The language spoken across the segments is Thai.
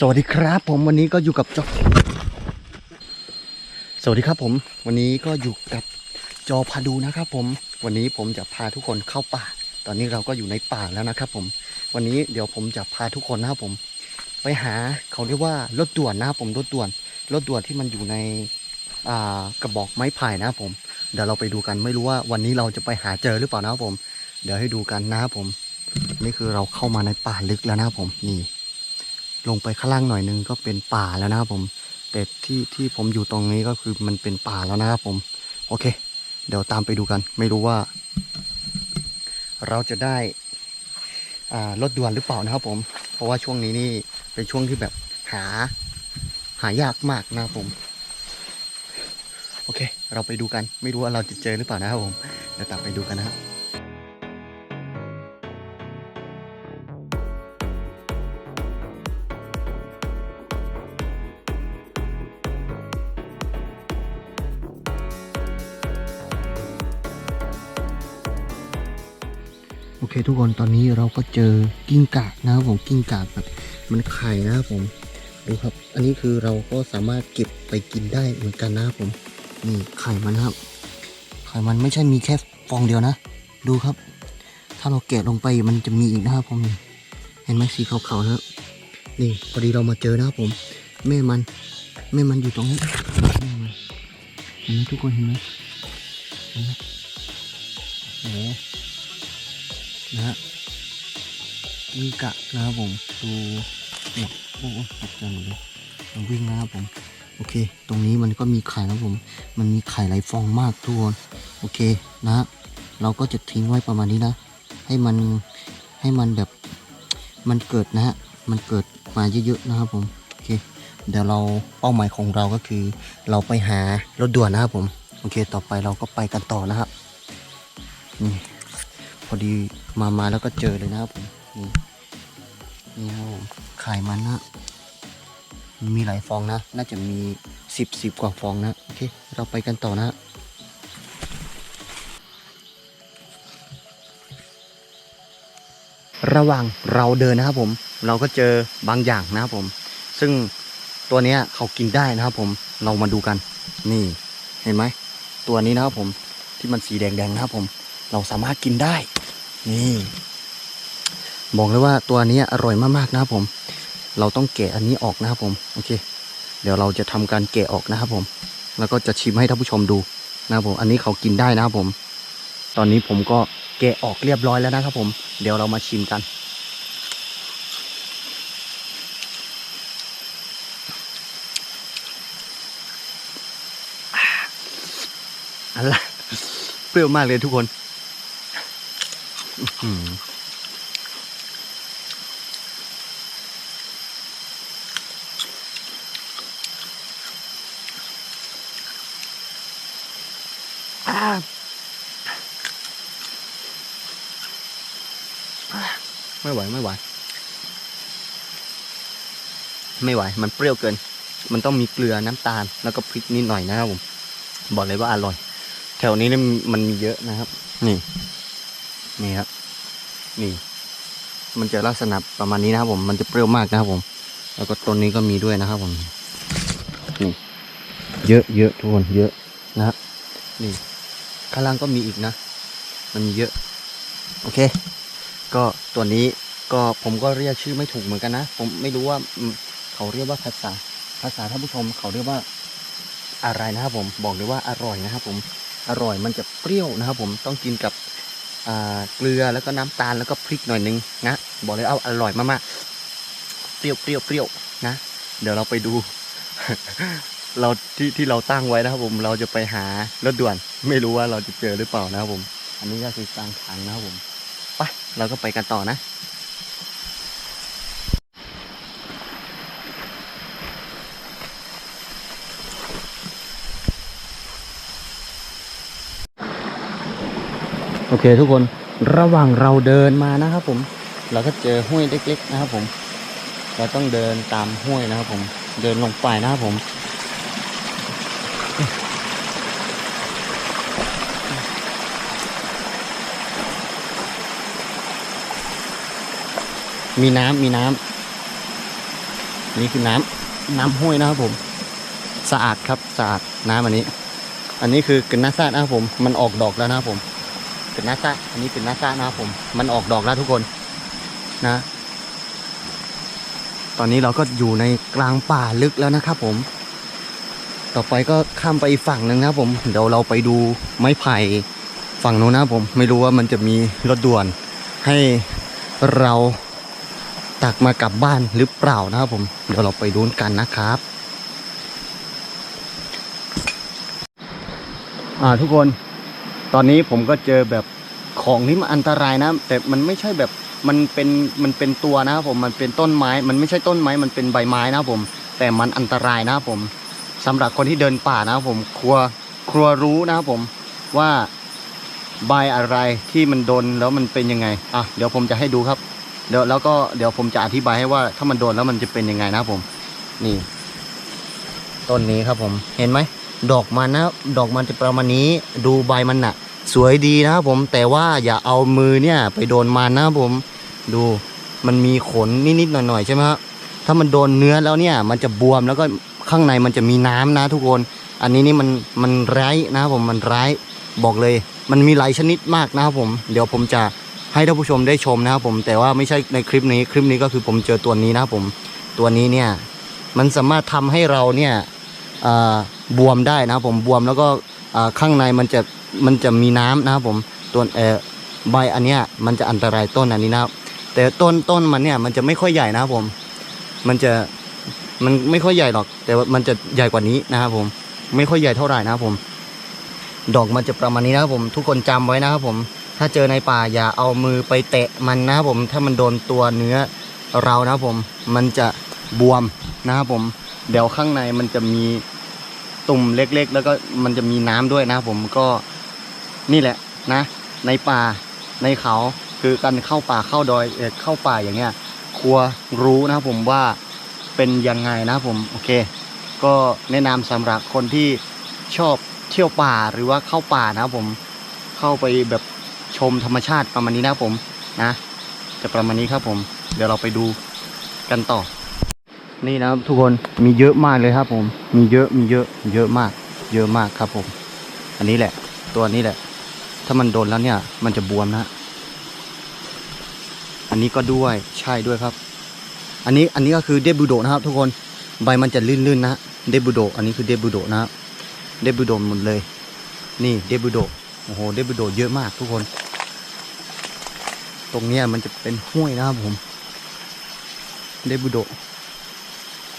สวัสดีครับ ผมวันนี้ก็อยู่กับจอสวัสดีครับผม วันนี้ก็อยู่กับจอพาดูนะครับผมวันนี้ผมจะพาทุกคนเข้าป่า ตอนนี้เราก็อยู่ในป่าแล้วนะครับผม วันนี้เดี๋ยวผมจะพาทุกคนนะครับผม ไปหาเขาเรียกว่ารถด่วนนะครับผมรถด่วนรถด่วนที่มันอยู่ในกระบอกไม้ไผ่นะครับผม เดี๋ยวเราไปดูกันไม่รู้ว่าวันนี้เราจะไปหาเจอหรือเปล่านะครับผม เดี๋ยวให้ดูกันนะครับผม นี่คือเราเข้ามาในป่าลึกแล้วนะครับผมนี่ ลงไปข้างล่างหน่อยนึงก็เป็นป่าแล้วนะครับผม แต่ที่ที่ผมอยู่ตรงนี้ก็คือมันเป็นป่าแล้วนะครับผม โอเค เดี๋ยวตามไปดูกัน ไม่รู้ว่า เราจะได้อ่ารถด่วนหรือเปล่านะครับผม เพราะว่าช่วงนี้นี่เป็นช่วงที่แบบหาหายากมากนะครับผม โอเค เราไปดูกัน ไม่รู้ว่าเราจะเจอหรือเปล่านะครับผม เดี๋ยวตามไปดูกันนะครับ โอเคทุกคนตอนนี้เราก็เจอกิ้งก่านะครับผมกิ้งก่าแบบมันไข่นะครับผมดูครับ อันนี้คือเราก็สามารถเก็บไปกินได้เหมือนกันนะครับผมนี่ไข่มันนะครับ ไข่มันไม่ใช่มีแค่ฟองเดียวนะ ดูครับ ถ้าเราแกะลงไปมันจะมีอีกนะครับผมเห็นไหมสีขาวๆนะครับนี่พอดีเรามาเจอนะครับผม แม่มันแม่มันอยู่ตรงนี้แม่มันเห็นไหมทุกคนเห็นไหมเห็นไหมโอ้ นะฮะกิ้งกะนะครับผมดูเนี่ยโอ้โหตกใจหมดเลยมันวิ่งนะครับผมโอเค ตรงนี้มันก็มีไข่นะครับผม มันมีไข่ไหลฟองมากทุกคนโอเคนะฮะเราก็จะทิ้งไว้ประมาณนี้นะ ให้มันให้มันแบบมันเกิดนะฮะมันเกิดมาเยอะๆนะครับผมโอเคเดี๋ยวเราเป้าหมายของเราก็คือ เราไปหารถด่วนนะครับผม โอเค ต่อไปเราก็ไปกันต่อนะครับนี่ พอดีมามาแล้วก็เจอเลยนะครับผมนี่นี่ครับผมไข่มันนะ มีหลายฟองนะ น่าจะมีสิบสิบกว่าฟองนะ โอเค เราไปกันต่อนะระหว่างเราเดินนะครับผม เราก็เจอบางอย่างนะครับผม ซึ่งตัวนี้เขากินได้นะครับผมเรามาดูกัน นี่เห็นไหมตัวนี้นะครับผมที่มันสีแดงๆนะครับผม เราสามารถกินได้ นี่บอกเลยว่าตัวนี้อร่อยมากๆนะครับผม เราต้องแกะอันนี้ออกนะครับผมโอเค เดี๋ยวเราจะทำการแกะออกนะครับผม แล้วก็จะชิมให้ท่านผู้ชมดูนะครับผม อันนี้เขากินได้นะครับผม ตอนนี้ผมก็แกะออกเรียบร้อยแล้วนะครับผม เดี๋ยวเรามาชิมกัน อะไรเปรี้ยวมากเลยทุกคน ไม่ไหวไม่ไหว ไม่ไหว มันเปรี้ยวเกิน มันต้องมีเกลือน้ำตาล แล้วก็พริกนิดหน่อยนะครับผม บอกเลยว่าอร่อย แถวนี้มันมีเยอะนะครับ นี่ นี่ครับนี่ มันจะลักษณะประมาณนี้นะครับ ผมมันจะเปรี้ยวมากนะครับผม แล้วก็ต้นนี้ก็มีด้วยนะครับผมนี่เยอะเยอะทุกคนเยอะนะครับนี่ข้างล่างก็มีอีกนะ มันมีเยอะ โอเค ก็ตัวนี้ก็ผมก็เรียกชื่อไม่ถูกเหมือนกันนะ ผมไม่รู้ว่าเขาเรียกว่าภาษา ภาษาท่านผู้ชมเขาเรียกว่าอะไรนะครับผมบอกเลยว่าอร่อยนะครับผมอร่อยมันจะเปรี้ยวนะครับผมต้องกินกับ เกลือแล้วก็น้ำตาลแล้วก็พริกหน่อยนึงนะบอกเลยเอาอร่อยมากๆเปรี้ยวเปรี้ยวเปรี้ยวนะ เดี๋ยวเราไปดู เราที่ที่เราตั้งไว้นะครับผมเราจะไปหารถด่วน ไม่รู้ว่าเราจะเจอหรือเปล่านะครับผม อันนี้ก็คือกลางทางนะครับผมไปเราก็ไปกันต่อนะ โอเค ทุกคนระหว่างเราเดินมานะครับผม เราก็เจอห้วยเล็ก ๆ นะครับผม เราต้องเดินตามห้วยนะครับผม เดินลงไปนะครับผมมีน้ำมีน้ำนี่คือน้ำน้ำห้วยนะครับผม สะอาดครับสะอาดน้ำอันนี้ อันนี้คือกึนนาซานะครับผม มันออกดอกแล้วนะครับผม กึนนาซาอันนี้กึนนาซานะครับผม มันออกดอกแล้วทุกคนนะ ตอนนี้เราก็อยู่ในกลางป่าลึกแล้วนะครับผม ต่อไปก็ข้ามไปอีกฝั่งหนึ่งนะครับผม เดี๋ยวเราไปดูไม้ไผ่ฝั่งนู้นนะผม ไม่รู้ว่ามันจะมีรถด่วนให้เราตักมากลับบ้านหรือเปล่านะครับผม เดี๋ยวเราไปดูกันนะครับอ่าทุกคน ตอนนี้ผมก็เจอแบบของที่มันอันตรายนะ แต่มันไม่ใช่แบบมันเป็นมันเป็นตัวนะครับผมมันเป็นต้นไม้ มันไม่ใช่ต้นไม้มันเป็นใบไม้นะครับผม แต่มันอันตรายนะครับผมสำหรับคนที่เดินป่านะครับผมครัวครัวรู้นะครับผมว่าใบอะไรที่มันโดนแล้วมันเป็นยังไงอะเดี๋ยวผมจะให้ดูครับ เดี๋ยวแล้วก็เดี๋ยวผมจะอธิบายให้ว่าถ้ามันโดนแล้วมันจะเป็นยังไงนะครับผม นี่ ต้นนี้ครับผมเห็นไหม ดอกมันนะดอกมันจะประมาณนี้ดูใบมันน่ะ สวยดีนะครับผมแต่ว่าอย่าเอามือเนี่ยไปโดนมันนะครับผมดูมันมีขนนิดๆหน่อยๆใช่ไหมครับถ้ามันโดนเนื้อแล้วเนี่ย มันจะบวมแล้วก็ข้างในมันจะมีน้ำนะทุกคน อันนี้นี่มันมันร้ายนะครับผมมันร้ายบอกเลย มันมีหลายชนิดมากนะครับผม เดี๋ยวผมจะให้ท่านผู้ชมได้ชมนะครับผมแต่ว่าไม่ใช่ในคลิปนี้คลิปนี้ก็คือผมเจอตัวนี้นะครับผมตัวนี้เนี่ยมันสามารถทำให้เราเนี่ย บวมได้นะครับผมบวมแล้วก็ข้างในมันจะมันจะมีน้ำนะครับผมตัวใบอันเนี้ยมันจะอันตรายต้นอันนี้นะครับ แต่ต้นต้นมันเนี่ยมันจะไม่ค่อยใหญ่นะครับผม มันจะมันไม่ค่อยใหญ่หรอก แต่ว่ามันจะใหญ่กว่านี้นะครับผม ไม่ค่อยใหญ่เท่าไหร่นะครับผม ดอกมันจะประมาณนี้นะครับผม ทุกคนจำไว้นะครับผม ถ้าเจอในป่าอย่าเอามือไปแตะมันนะครับผม ถ้ามันโดนตัวเนื้อเรานะครับผม มันจะบวมนะครับผม เดี๋ยวข้างในมันจะมีตุ่มเล็กๆ แล้วก็มันจะมีน้ำด้วยนะผมก็นี่แหละนะ ในป่าในเขาคือการเข้าป่าเข้าดอยเอเข้าป่าอย่างเงี้ยครัวรู้นะผมว่าเป็นยังไงนะผมโอเค ก็แนะนำสำหรับคนที่ชอบเที่ยวป่าหรือว่าเข้าป่านะผมเข้าไปแบบชมธรรมชาติประมาณนี้นะผมนะจะประมาณนี้ครับผม เดี๋ยวเราไปดูกันต่อ นี่นะครับทุกคนมีเยอะมากเลยครับผม มีเยอะมีเยอะเยอะมาก เยอะมากครับผม อันนี้แหละ ตัวนี้แหละ ถ้ามันโดนแล้วเนี่ย มันจะบวมนะ อันนี้ก็ด้วยใช่ด้วยครับ อันนี้อันนี้ก็คือเดบูโดนะครับ ทุกคนใบมันจะลื่นๆนะเดบูโดอันนี้คือเดบูโดนะครับเดบูโดหมดเลย นี่เดบูโดโอ้โหเดบูโดเยอะมากทุกคน ตรงเนี้ยมันจะเป็นห้วยนะครับผมเดบูโด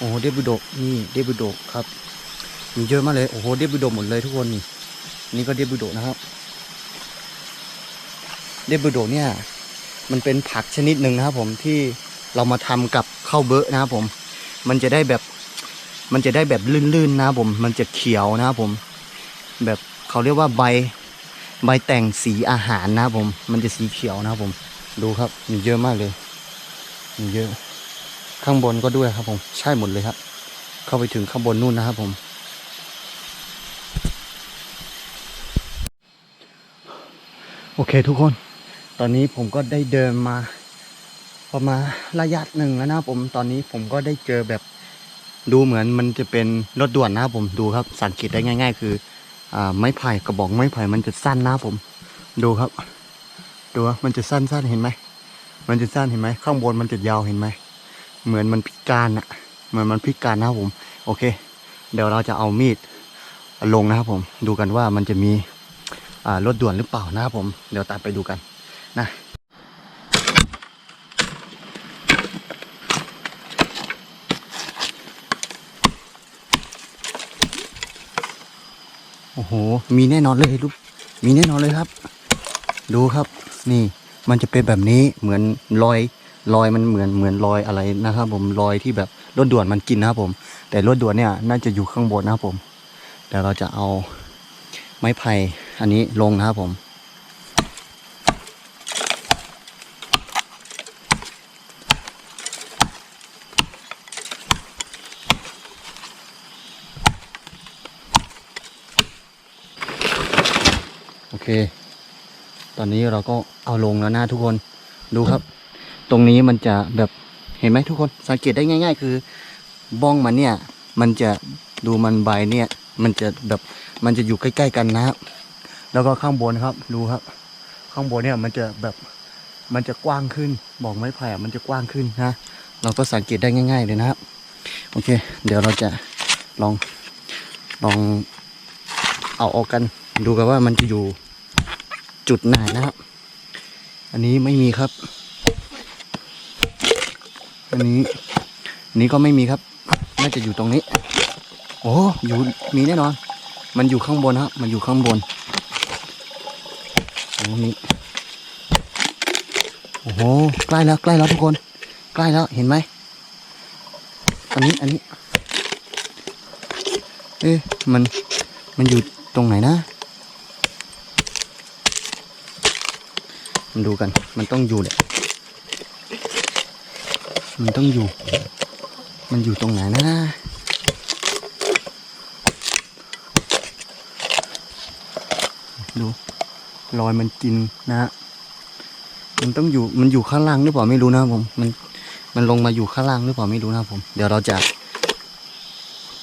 โอ้โหเดบุโดนี่เดบุโดครับมีเยอะมากเลยโอ้โหเดบุโดหมดเลยทุกคนนี่นี่ก็เดบุโดนะครับเดบุโดเนี่ย มันเป็นผักชนิดหนึ่งนะครับ ผมที่เรามาทำกับข้าวเบอะนะครับผม มันจะได้แบบมันจะได้แบบลื่นๆนะครับผม มันจะเขียวนะครับผม แบบเขาเรียกว่าใบใบแต่งสีอาหารนะครับผม มันจะสีเขียวนะครับผม ดูครับ มีเยอะมากเลย มีเยอะ ข้างบนก็ด้วยครับผม ใช่หมดเลยครับ เข้าไปถึงข้างบนนู่นนะครับผม โอเคทุกคน ตอนนี้ผมก็ได้เดินมา ประมาณระยะหนึ่งแล้วนะผม ตอนนี้ผมก็ได้เจอแบบดูเหมือนมันจะเป็นรถด่วนนะครับผมดูครับ สังเกตได้ง่าย ๆ คืออ่าไม้ไผ่กระบอกไม้ไผ่มันจะสั้นนะผม ดูครับ ดูว่ามันจะสั้นๆเห็นไหมมันจะสั้นเห็นไหมข้างบนมันจะยาวเห็นไหม เหมือนมันพิการอะเหมือนมันพิการนะครับผม โอเค เดี๋ยวเราจะเอามีดลงนะครับผม ดูกันว่ามันจะมีรถด่วนหรือเปล่านะครับผม เดี๋ยวตามไปดูกันนะโอ้โห มีแน่นอนเลยลูก มีแน่นอนเลยครับ ดูครับ นี่ มันจะเป็นแบบนี้เหมือนรอย รอยมันเหมือนเหมือนรอยอะไรนะครับ ผมรอยที่แบบรถด่วนมันกินนะครับผม แต่รถด่วนเนี่ยน่าจะอยู่ข้างบนนะครับผมเดี๋ยวเราจะเอาไม้ไผ่อันนี้ลงนะครับผมโอเค ตอนนี้เราก็เอาลงแล้วนะทุกคน ดูครับ ตรงนี้มันจะแบบเห็นไหมทุกคนสังเกตได้ง่าย ๆ คือบ้องมันเนี่ยมันจะดูมันใบเนี่ย มันจะแบบมันจะอยู่ใกล้ ๆ กันนะครับ แล้วก็ข้างบนครับดูครับ ข้างบนเนี่ยมันจะแบบมันจะกว้างขึ้นบอกไม้ไผ่มันจะกว้างขึ้นนะเราก็สังเกตได้ง่าย ๆ เลยนะครับ โอเค เดี๋ยวเราจะลองลองเอาออกกัน ดูกันว่ามันจะอยู่จุดไหนนะครับ อันนี้ไม่มีครับ อันนี้นนี้ก็ไม่มีครับ น่าจะอยู่ตรงนี้ โอ้อยู่มีแน่นอน มันอยู่ข้างบนครับมันอยู่ข้างบนตรงนี้โอ้โหใกล้แล้วใกล้แล้วทุกคน ใกล้แล้วเห็นไหมอันนี้อันนี้ เอ๊ะมันมันอยู่ตรงไหนนะมันดูกัน มันต้องอยู่แหละ มันต้องอยู่ มันอยู่ตรงไหนนะดูรอยมันกินนะฮะมันต้องอยู่มันอยู่ข้างล่างหรือเปล่าไม่รู้นะผมมันมันลงมาอยู่ข้างล่างหรือเปล่าไม่รู้นะผม เดี๋ยวเราจะ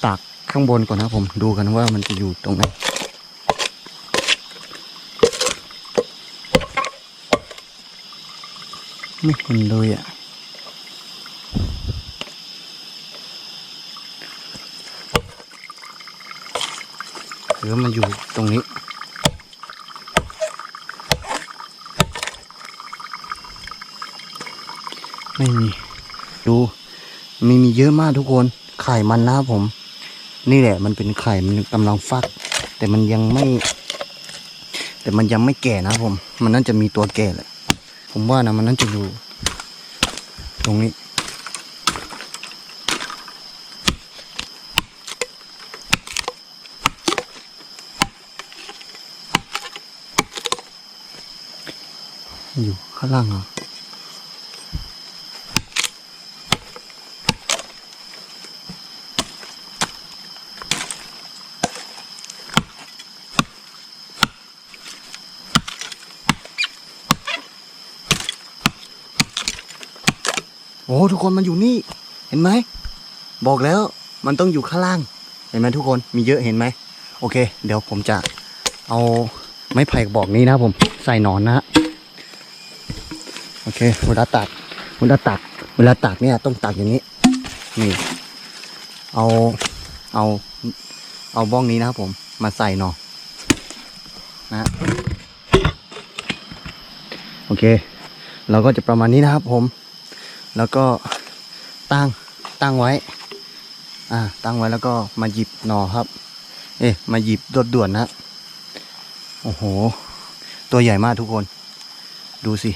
ตักข้างบนก่อนนะผมดูกันว่ามันจะอยู่ตรงไหนไม่เห็นเลยอะ หรือว่ามันอยู่ตรงนี้ ไม่มี ดูม่มีเยอะมากทุกคน ไข่มันนะครับผม นี่แหละ มันเป็นไข่มันกำลังฟัก แต่มันยังไม่ แต่มันยังไม่แก่นะผม มันน่าจะมีตัวแก่แหละผมว่านะมันน่าจะอยู่ ตรงนี้ อยู่ข้างล่างเหรอโอ้ทุกคนมันอยู่นี่ เห็นไหม บอกแล้วมันต้องอยู่ข้างล่าง เห็นไหมทุกคนมีเยอะเห็นไหม โอเค เดี๋ยวผมจะเอาไม้ไผ่กระบอกนี้นะผมใส่หนอนนะฮะ โอเคเวลาตัดเวลาตัดเวลาตัดเนี่ยต้องตัดอย่างนี้ นี่ เอา เอา เอาบ้องนี้นะครับผม มาใส่หนอนะฮะโอเค เราก็จะประมาณนี้นะครับผม แล้วก็ตั้ง ตั้งไว้ อ่า ตั้งไว้แล้วก็มาหยิบหนอครับ เอ๊ะ มาหยิบด่วนนะ โอ้โห ตัวใหญ่มากทุกคน ดูสิ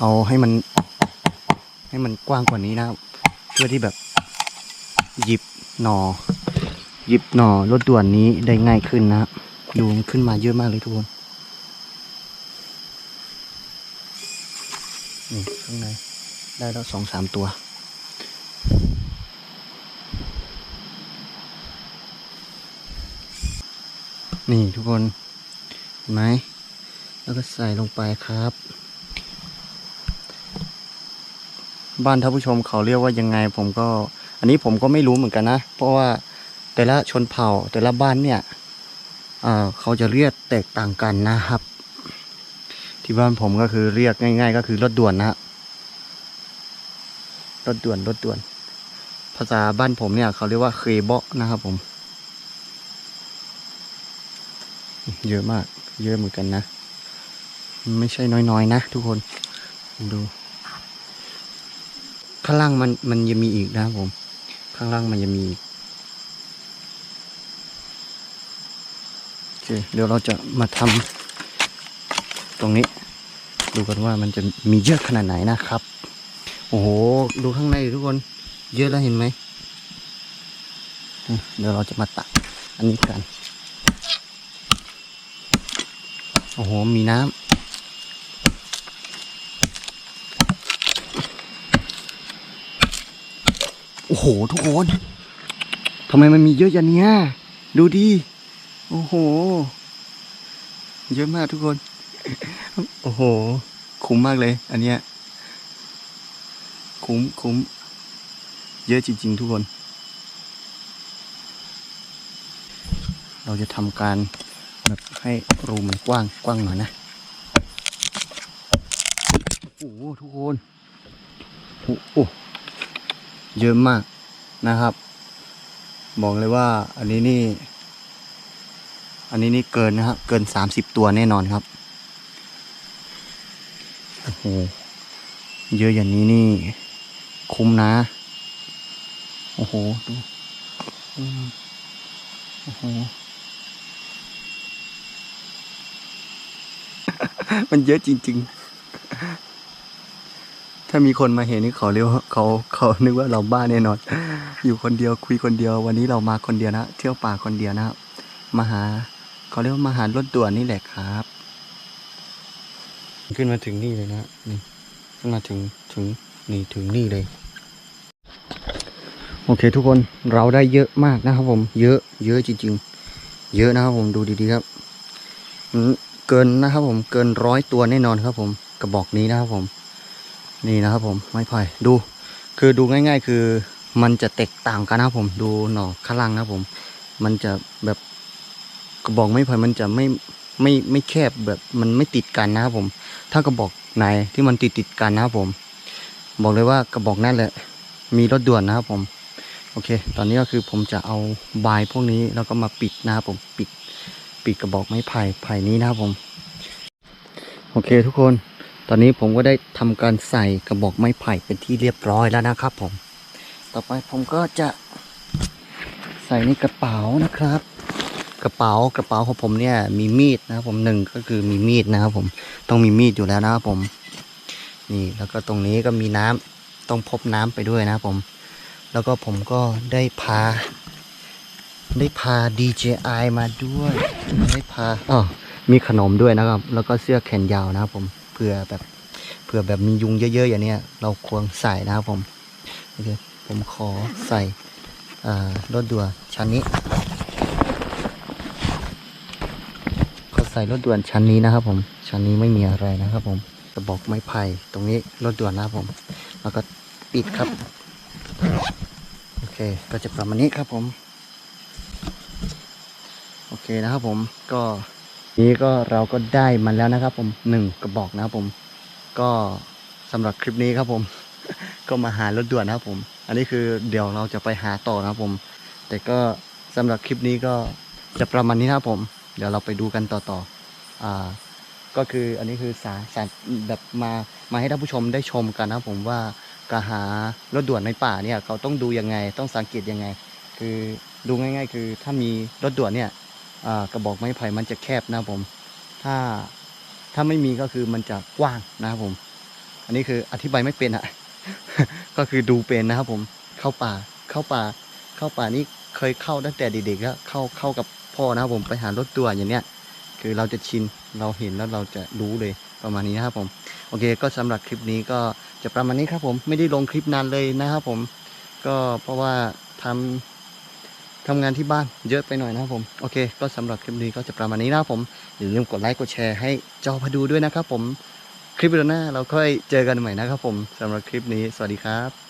เอาให้มัน ให้มันกว้างกว่านี้นะครับ เพื่อที่แบบ หยิบหนอ หยิบหนอรถด่วนนี้ได้ง่ายขึ้นนะครับดูมันขึ้นมาเยอะมากเลยทุกคนนี่ข้างในได้แล้วสองสามตัว นี่ทุกคนเห็นไหม แล้วก็ใส่ลงไปครับ บ้านท่านผู้ชมเขาเรียกว่ายังไง ผมก็ อันนี้ผมก็ไม่รู้เหมือนกันนะ เพราะว่าแต่ละชนเผ่าแต่ละบ้านเนี่ยเเขาจะเรียกแตกต่างกันนะครับ ที่บ้านผมก็คือเรียกง่าย ๆ ก็คือรถด่วนนะฮะรถด่วนรถด่วน ภาษาบ้านผมเนี่ย เขาเรียกว่าเคเบาะนะครับผม เยอะมาก เยอะเหมือนกันนะ ไม่ใช่น้อยๆนะทุกคน ดูข้างล่างมันมันยังมีอีกนะครับผม ข้างล่างมันยังมีอีกโอเคเดี๋ยวเราจะมาทำตรงนี้ ดูกันว่ามันจะมีเยอะขนาดไหนนะครับ โอ้โห ดูข้างในทุกคน เยอะแล้วเห็นไหมเดี๋ยวเราจะมาตักอันนี้กัน โอ้โห มีน้ำ โอ้โห ทุกคนทำไมมันมีเยอะอย่างเนี้ยดูดิโอ้โห เยอะมากทุกคน โอ้โห คุ้มมากเลย อันเนี้ย คุ้มคุ้ม เยอะจริง ๆ ทุกคน เราจะทำการแบบให้รูมันกว้างกว้างหน่อยนะ โอ้โหทุกคน โอ้โหเยอะมาก นะครับบอกเลยว่าอันนี้นี่ อันนี้นี่เกินนะครับเกินสามสิบตัวแน่นอนครับโอ้โหเยอะอย่างนี้นี่ คุ้มนะ โอ้โหดูอืมโอ้โหมันเยอะจริง ๆ ถ้ามีคนมาเห็นนี่เขาเรียกว่าเขาเขานึกว่าเราบ้าแน่นอน อยู่คนเดียวคุยคนเดียว วันนี้เรามาคนเดียวนะ เที่ยวป่าคนเดียวนะครับมาหาเขาเรียกว่ามาหารถด่วนนี่แหละครับ ขึ้นมาถึงนี่เลยนะนี่ขึ้นมาถึงถึงนี่ถึงนี่เลย โอเคทุกคนเราได้เยอะมากนะครับผม เยอะ เยอะจริง ๆ เยอะนะครับผมดูดีๆครับเกินนะครับผมเกินร้อยตัวแน่นอนครับผมกระบอกนี้นะครับผม นี่นะครับผมไม้ไผ่ดู คือดูง่าย ๆ คือมันจะแตกต่างกันนะครับผมดูหน่อข้างล่างนะครับผม มันจะแบบกระบอกไม้ไผ่มันจะไม่ไม่ไม่แคบแบบมันไม่ติดกันนะครับผม ถ้ากระบอกไหนที่มันติดติดกันนะครับผม บอกเลยว่ากระบอกนั่นแหละ มีรถด่วนนะครับผม โอเค ตอนนี้ก็คือผมจะเอาบายพวกนี้แล้วก็มาปิดนะครับผมปิดปิดกระบอกไม้ไผ่ไผ่นี้นะครับผม โอเคทุกคน ตอนนี้ผมก็ได้ทำการใส่กระบอกไม้ไผ่เป็นที่เรียบร้อยแล้วนะครับผม ต่อไปผมก็จะใส่ในกระเป๋านะครับ กระเป๋ากระเป๋าของผมเนี่ยมีมีดนะครับผมหนึ่งก็คือมีมีดนะครับผมต้องมีมีดอยู่แล้วนะครับผม นี่แล้วก็ตรงนี้ก็มีน้ำต้องพบน้ำไปด้วยนะครับผม แล้วก็ผมก็ได้พา ได้พา DJI มาด้วย ได้พาอ๋อมีขนมด้วยนะครับ แล้วก็เสื้อแขนยาวนะครับผม เผื่อแบบเผื่อแบบมียุงเยอะๆอย่างเนี้ยเราควรใส่นะครับผมโอเคผมขอใส่รถด่วนชั้นนี้ขอใส่รถด่วนชั้นนี้นะครับ ผมชั้นนี้ไม่มีอะไรนะครับ ผมกระบอกไม้ไผ่ตรงนี้รถด่วนนะครับผม แล้วก็ปิดครับโอเค ก็จะประมาณนี้ครับผม โอเคนะครับผมก็ นี้ก็เราก็ได้มันแล้วนะครับ ผมหนึ่งกระบอกนะครับผม ก็สำหรับคลิปนี้ครับผม ก็มาหารถด่วนนะครับผม อันนี้คือเดี๋ยวเราจะไปหาต่อนะครับผม แต่ก็สำหรับคลิปนี้ก็จะประมาณนี้นะครับผม เดี๋ยวเราไปดูกันต่อต่ออ่าก็คืออันนี้คือสารสารแบบมามาให้ท่านผู้ชมได้ชมกันนะครับผมว่าการหารถด่วนในป่าเนี่ยเขาต้องดูยังไงต้องสังเกตยังไง คือดูง่าย ๆ คือถ้ามีรถด่วนเนี่ย กระบอกไม้ไผ่มันจะแคบนะผม ถ้าถ้าไม่มีก็คือมันจะกว้างนะครับผม อันนี้คืออธิบายไม่เป็นอะก็คือดูเป็นนะครับผม เข้าป่าเข้าป่า เข้าป่านี่เคยเข้าตั้งแต่เด็กๆแล้วเข้าเข้ากับพ่อนะครับผมไปหารถด่วอย่างเนี้ย คือเราจะชินเราเห็นแล้วเราจะรู้เลยประมาณนี้นะครับผม โอเค ก็สำหรับคลิปนี้ก็จะประมาณนี้ครับผมไม่ได้ลงคลิปนานเลยนะครับผม ก็เพราะว่าทำ ทำงานที่บ้านเยอะไปหน่อยนะครับผม โอเค ก็สำหรับคลิปนี้ก็จะประมาณนี้นะครับผมอย่าลืมกดไลค์กดแชร์ให้จอพดูด้วยนะครับผมคลิปหน้าเราค่อยเจอกันใหม่นะครับผมสำหรับคลิปนี้สวัสดีครับ